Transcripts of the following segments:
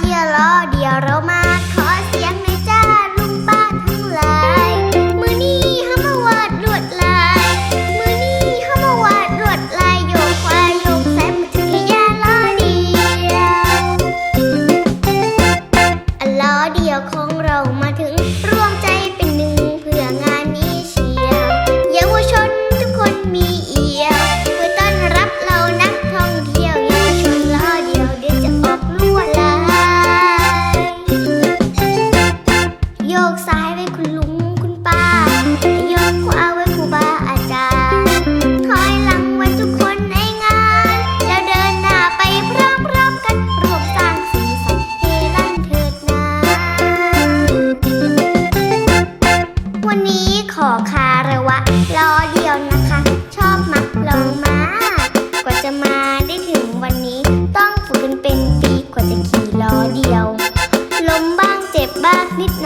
เจียล้อเดียวเรามา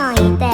下一代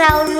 Raúl